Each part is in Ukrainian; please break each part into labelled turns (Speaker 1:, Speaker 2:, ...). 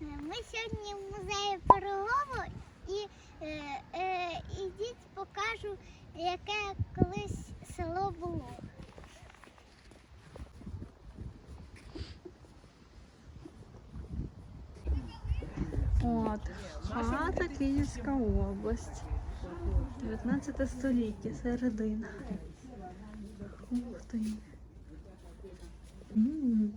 Speaker 1: ми сьогодні в музеї Пирогово і, е, е, ідіть покажу, яке колись село було.
Speaker 2: От, хата Київська область. 19 століття, середина. Ух ти. М,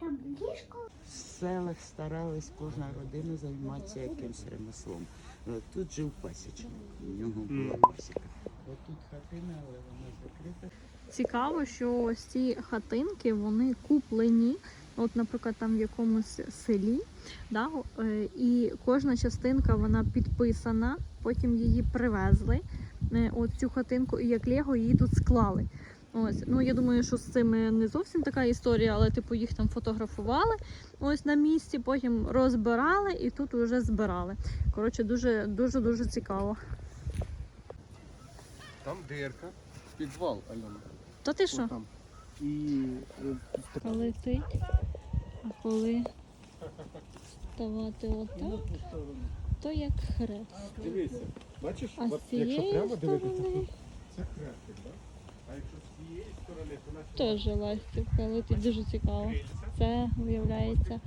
Speaker 1: Там ліжко.
Speaker 3: В селах старались кожна родина займатися якимось ремеслом. Е, Тут жив пасічник, у нього була пасіка. От тут хатина, але вона закрита.
Speaker 2: Цікаво, що ось ці хатинки вони куплені. От, наприклад, там в якомусь селі, да, е, і кожна частинка вона підписана, потім її привезли, е, от цю хатинку, і як Лего її тут склали. Ось, ну я думаю, що з цим не зовсім така історія, але типу їх там фотографували ось на місці, потім розбирали і тут вже збирали. Коротше, дуже дуже дуже цікаво.
Speaker 4: Там дирка, підвал, Альона.
Speaker 2: То ти що?
Speaker 4: І е,
Speaker 2: Летить, а коли ставати отак, то як хрест.
Speaker 4: дивися, бачиш,
Speaker 2: А
Speaker 4: от якщо прямо дивитися, це хрестик, так?
Speaker 2: Теж ластівка летить дуже цікаво. Це виявляється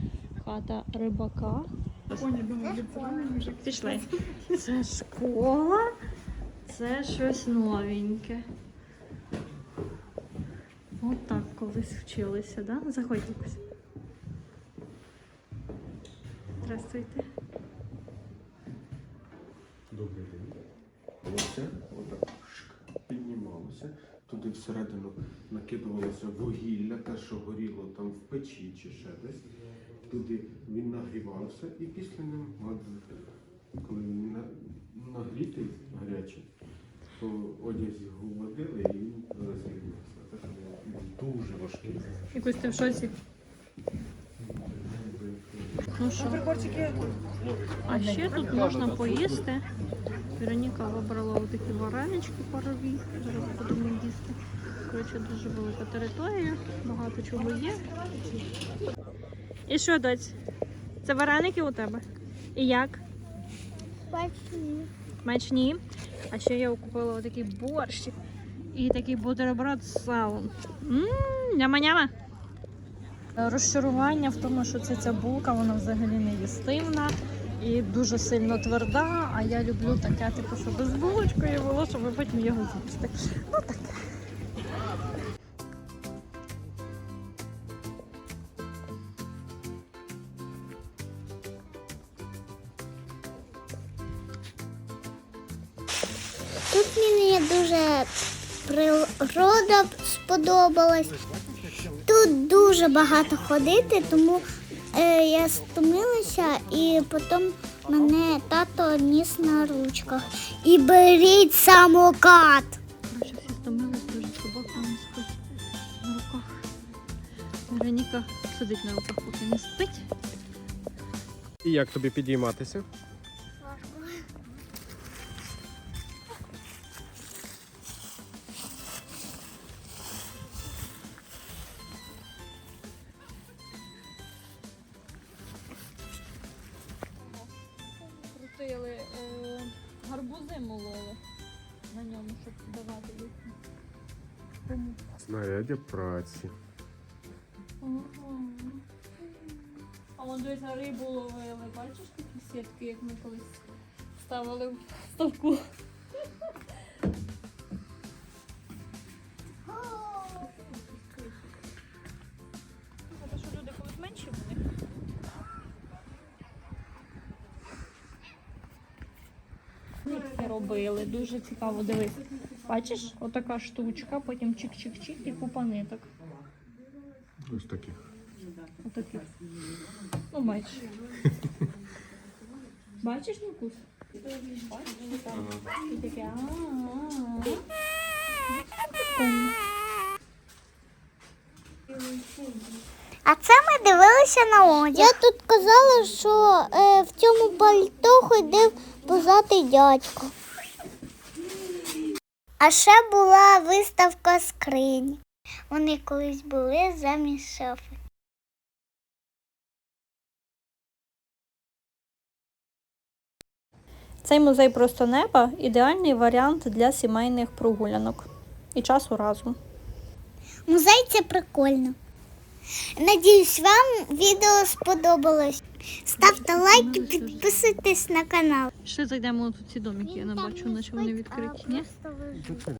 Speaker 2: хата рибака. Пішли. Це школа, це щось новеньке. От так колись вчилися, да? Заходь якось. Здравствуйте.
Speaker 4: Добрий день. Оце отак піднімалося. Туди всередину накидувалося вугілля, те, що горіло там в печі чи ще десь. Туди він нагрівався і після ним, от, коли він нагрітий гарячий, то одяг водили і він. Так що він дуже важкий.
Speaker 2: Якось ти в шоці. Ну що? А ще тут можна поїсти. Вероніка вибрала отакі варенички парові. Зараз будемо їсти. Коротше, дуже велика територія, багато чого є. І що, доць? Це вареники у тебе? І як?
Speaker 1: Бачні.
Speaker 2: Смачні. А ще я купила отакий борщик і такий бутерброд з салом. Няма-няма. Розчарування в тому, що це ця булка, вона взагалі не їстивна і дуже сильно тверда. А я люблю таке, типу, що без булочкою було, щоб ви потім його з'їсти. Ну таке.
Speaker 1: Тут мені дуже природа сподобалась. Тут дуже багато ходити, тому я стомилася і потім мене тато ніс на ручках. І беріть самокат.
Speaker 2: Коротше, всі стомились, дуже собака у нас спить на руках. Вероніка сидить на руках, поки не спить.
Speaker 4: І як тобі підійматися?
Speaker 2: Гарбузи мололи на ньому, щоб давати їх. Кому?
Speaker 4: Знаряддя праці.
Speaker 2: А вон дивіться, рибу ловили. Бачиш такі сітки, як ми колись ставили в ставку. Робили, дуже цікаво, дивись. Бачиш, отака штучка, потім чик-чик-чик і купа ниток.
Speaker 4: Ось таких.
Speaker 2: Отаких. Ну, бачиш. Бачиш, Нікус? Бачиш, там. І таке.
Speaker 1: А це ми дивилися на одяг. Я тут казала, що е, в цьому пальто ходив позатий дядько. А ще була виставка скринь. Вони колись були замість шафи.
Speaker 2: Цей музей просто неба ідеальний варіант для сімейних прогулянок і часу разом.
Speaker 1: Музей це прикольно. Надіюсь, вам відео сподобалось. Ставте лайк і підписуйтесь на канал.
Speaker 2: Ще зайдемо тут ці домики, я не бачу, наче вони відкриті. Ні?